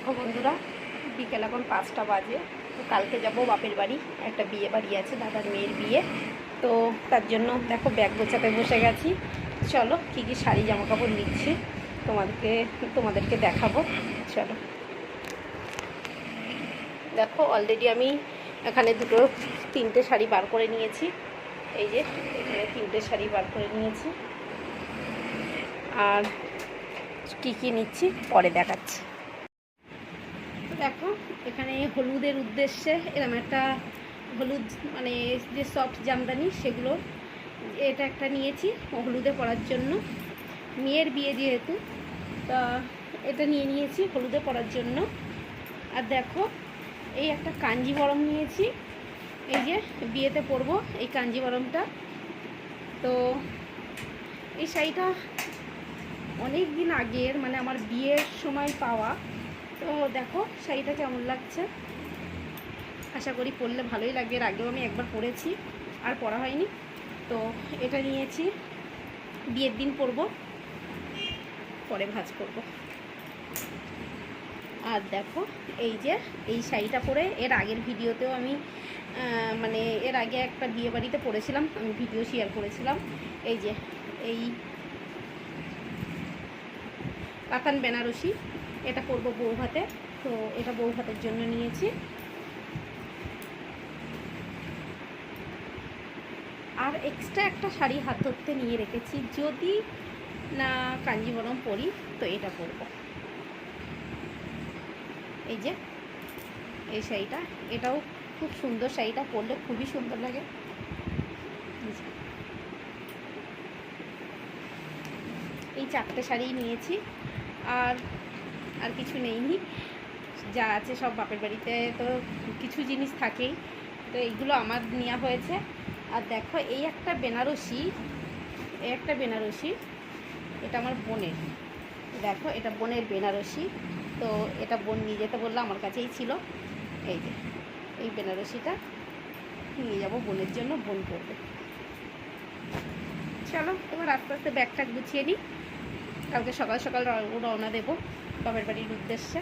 দেখো বন্ধুরা, বিকেল এখন পাঁচটা বাজে। তো কালকে যাব বাপের বাড়ি, একটা বিয়ে বাড়ি আছে, দাদার মেয়ের বিয়ে। তো তার জন্য দেখো ব্যাগ গোছাতে বসে গেছি। চলো, কী কী শাড়ি জামা কাপড় নিচ্ছি, তোমাদেরকে তোমাদেরকে দেখাবো। চলো। দেখো অলরেডি আমি এখানে দুটো, তিনটে শাড়ি বার করে নিয়েছি। এই যে, এখানে তিনটে শাড়ি বার করে নিয়েছি। আর কী কী নিচ্ছি, পরে দেখাচ্ছি। দেখো, এখানে হলুদের উদ্দেশ্যে এরকম একটা হলুদ মানে যে সফট জামদানি সেগুলো এটা একটা নিয়েছি হলুদে পরার জন্য। মেয়ের বিয়ে যেহেতু, তা এটা নিয়ে নিয়েছি হলুদে পরার জন্য। আর দেখো, এই একটা কাঞ্জিবরম নিয়েছি। এই যে বিয়েতে পরবো এই কাঞ্জিবরমটা। তো এই শাড়িটা অনেক দিন আগের মানে আমার বিয়ের সময় পাওয়া। তো দেখো, শাড়িটা কেমন লাগছে? আশা করি পরলে ভালোই লাগবে। এর আগেও আমি একবার পরেছি, আর পরা হয়নি। তো এটা নিয়েছি। বিয়ের দিন পরব, পরে ভাজ করব। আর দেখো, এই যে, এই শাড়িটা পরে এর আগের ভিডিওতেও আমি মানে এর আগে একটা বিয়ে বাড়িতে পরেছিলাম, আমি ভিডিও শেয়ার করেছিলাম। এই যে, এই কাতান বেনারসি এটা করব বউ ভাতে তো এটা বউ ভাতের জন্য নিয়েছি। আর এক্সট্রা একটা শাড়ি হাত ধরতে নিয়ে রেখেছি। যদি না কাঞ্জিবরম পরি, তো এটা পরবো। এই যে, এই শাড়িটা। এটাও খুব সুন্দর শাড়িটা পরলে খুবই সুন্দর লাগে। এই চারটে শাড়ি নিয়েছি। আর আর কিছু নেইনি। যা আছে সব বাপের বাড়িতে তো কিছু জিনিস থাকেই। তো এইগুলো আমার নেওয়া হয়েছে। আর দেখো, এই একটা বেনারসি, এই একটা বেনারসি, এটা আমার বোনের। দেখো, এটা বোনের বেনারসি। তো এটা বোন নিয়ে যেতে বলল, আমার কাছেই ছিল। এই যে, এই বেনারসিটা নিয়ে যাব বোনের জন্য, বোন করবে। চলো, এবার আস্তে আস্তে ব্যাগটা গুছিয়ে নিই। কালকে সকাল সকাল রওনা দেবো। বাবার বাড়ির উদ্দেশ্যে।